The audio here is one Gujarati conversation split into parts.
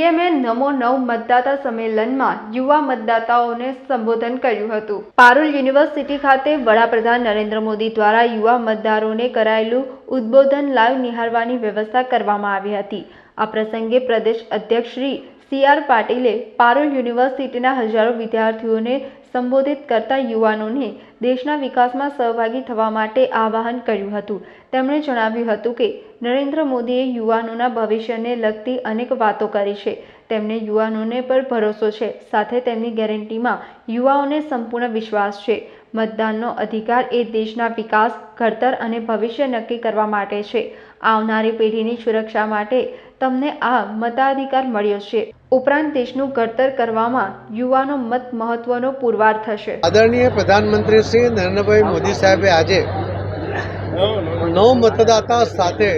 પીએમએ નમો નવ મતદાતા સંમેલનમાં યુવા મતદાતાઓને સંબોધન કર્યું હતું. પારુલ યુનિવર્સિટી ખાતે વડાપ્રધાન નરેન્દ્ર મોદી દ્વારા યુવા મતદારોને કરાયેલું ઉદ્બોધન લાઈવ નિહાળવાની વ્યવસ્થા કરવામાં આવી હતી. આ પ્રસંગે પ્રદેશ અધ્યક્ષ શ્રી સી આર પાટીલે પારૂલ યુનિવર્સિટીના હજારો વિદ્યાર્થીઓને સંબોધિત કરતા યુવાનોને દેશના વિકાસમાં સહભાગી થવા માટે આહ્વાન કર્યું હતું. તેમણે જણાવ્યું હતું કે, નરેન્દ્ર મોદીએ યુવાનોના ભવિષ્યને લગતી અનેક વાતો કરી છે. તેમને યુવાનોને પર ભરોસો છે. સાથે તેમની ગેરંટીમાં યુવાઓને સંપૂર્ણ વિશ્વાસ છે. મતદાનનો અધિકાર એ દેશના વિકાસ, ઘડતર અને ભવિષ્ય નક્કી કરવા માટે છે. આવનારી પેઢીની સુરક્ષા માટે તમને આ મતાધિકાર મળ્યો છે. ઉપરાંત દેશનું ઘડતર કરવામાં યુવાનો મત મહત્વનો પુરવાર થશે. આદરણીય પ્રધાનમંત્રી શ્રી નરેન્દ્રભાઈ મોદી સાહેબે આજે નવ મતદાતા સાથે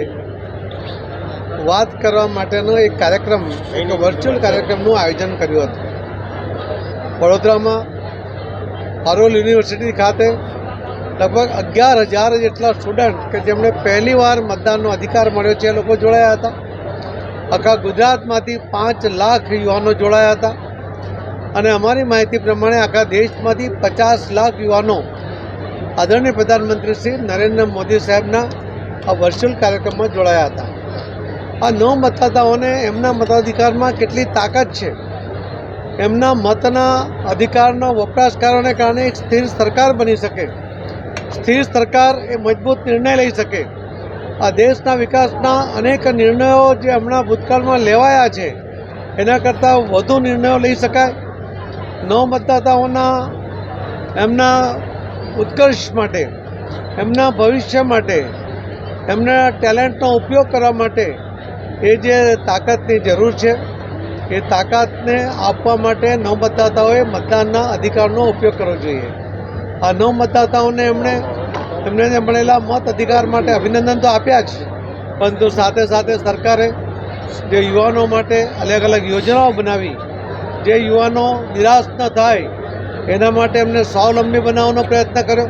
વાત કરવા માટેનો એક કાર્યક્રમ, એક વર્ચ્યુઅલ કાર્યક્રમનું આયોજન કર્યું હતું. વડોદરામાં હારોલ યુનિવર્સિટી ખાતે લગભગ અગિયાર હજાર જેટલા સ્ટુડન્ટ કે જેમણે પહેલીવાર મતદાનનો અધિકાર મળ્યો છે એ લોકો જોડાયા હતા. આખા ગુજરાતમાંથી પાંચ લાખ યુવાનો જોડાયા હતા. અને અમારી માહિતી પ્રમાણે આખા દેશમાંથી પચાસ લાખ યુવાનો આદરણીય પ્રધાનમંત્રી શ્રી નરેન્દ્ર મોદી સાહેબના આ વર્ચ્યુઅલ કાર્યક્રમમાં જોડાયા હતા. આ નવ મતદાતાઓને એમના મતાધિકારમાં કેટલી તાકાત છે? એમના મતના અધિકારના વપરાશકારોને કારણે એક સ્થિર સરકાર બની શકે. સ્થિર સરકાર એ મજબૂત નિર્ણય લઈ શકે. આ દેશના વિકાસના અનેક નિર્ણયો જે હમણાં ભૂતકાળમાં લેવાયા છે, એના કરતાં વધુ નિર્ણયો લઈ શકાય. ન મતદાતાઓના એમના ઉત્કર્ષ માટે, એમના ભવિષ્ય માટે, એમના ટેલેન્ટનો ઉપયોગ કરવા માટે એ જે તાકાતની જરૂર છે. એ તાકાતને આપવા માટે મતદાતાઓએ મતદાનના અધિકારનો ઉપયોગ કરવો જોઈએ. આ નવ મતદાતાઓને એમણે, એમને મળેલા મત અધિકાર માટે અભિનંદન તો આપ્યા જ, પરંતુ સાથે સાથે સરકારે જે યુવાનો માટે અલગ અલગ યોજનાઓ બનાવી, જે યુવાનો નિરાશ ન થાય, એના માટે એમને સ્વાવલંબી બનાવવાનો પ્રયત્ન કર્યો.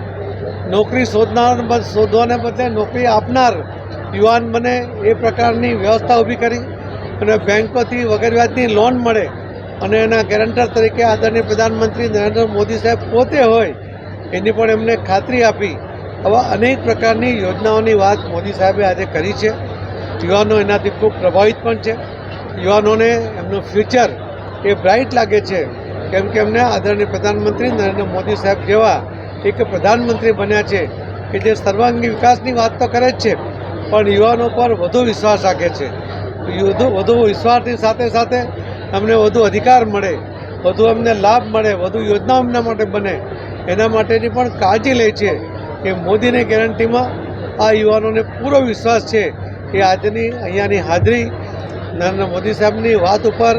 નોકરી શોધનાર શોધવાને બદલે નોકરી આપનાર યુવાન બને એ પ્રકારની વ્યવસ્થા ઊભી કરી. અને બેન્કોથી વગર વ્યાજની લોન મળે અને એના ગેરંટર તરીકે આદરણીય પ્રધાનમંત્રી નરેન્દ્ર મોદી સાહેબ પોતે હોય, એની પણ એમને ખાતરી આપી આવા અનેક પ્રકારની યોજનાઓની વાત મોદી સાહેબે આજે કરી છે. યુવાનો એનાથી ખૂબ પ્રભાવિત પણ છે. યુવાનોને એમનું ફ્યુચર એ બ્રાઇટ લાગે છે, કેમ કે એમને આદરણીય પ્રધાનમંત્રી નરેન્દ્ર મોદી સાહેબ જેવા એક પ્રધાનમંત્રી બન્યા છે, કે જે સર્વાંગી વિકાસની વાત તો કરે જ છે, પણ યુવાનો પર વધુ વિશ્વાસ રાખે છે. વધુ વિશ્વાસની સાથે સાથે અમને વધુ અધિકાર મળે, વધુ અમને લાભ મળે, વધુ યોજનાઓ એમના માટે બને, એના માટેની પણ કાળજી લે છે કે મોદીની ગેરંટીમાં આ યુવાનોને પૂરો વિશ્વાસ છે કે આજની અહીંયાની હાજરી નરેન્દ્ર મોદી સાહેબની વાત ઉપર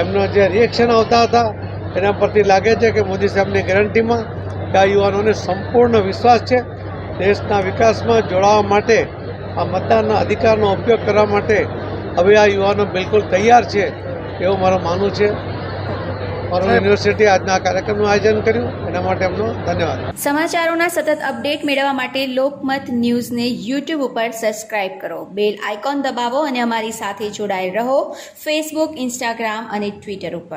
એમનો જે રિએક્શન આવતા હતા, એના પરથી લાગે છે કે મોદી સાહેબની ગેરંટીમાં કે આ યુવાનોને સંપૂર્ણ વિશ્વાસ છે. દેશના વિકાસમાં જોડાવા માટે, આ મતદાનના અધિકારનો ઉપયોગ કરવા માટે હવે આ યુવાનો બિલકુલ તૈયાર છે એવું મારું માનવું છે. મારું યુનિવર્સિટી આજના કાર્યક્રમનું આયોજન કર્યું. એના માટે એમનો ધન્યવાદ. સમાચારોના સતત અપડેટ મેળવવા માટે લોકમત ન્યૂઝને યુટ્યુબ ઉપર સબસ્ક્રાઇબ કરો. બેલ આઇકોન દબાવો અને અમારી સાથે જોડાયેલ રહો. ફેસબુક ઇન્સ્ટાગ્રામ અને ટ્વિટર ઉપર.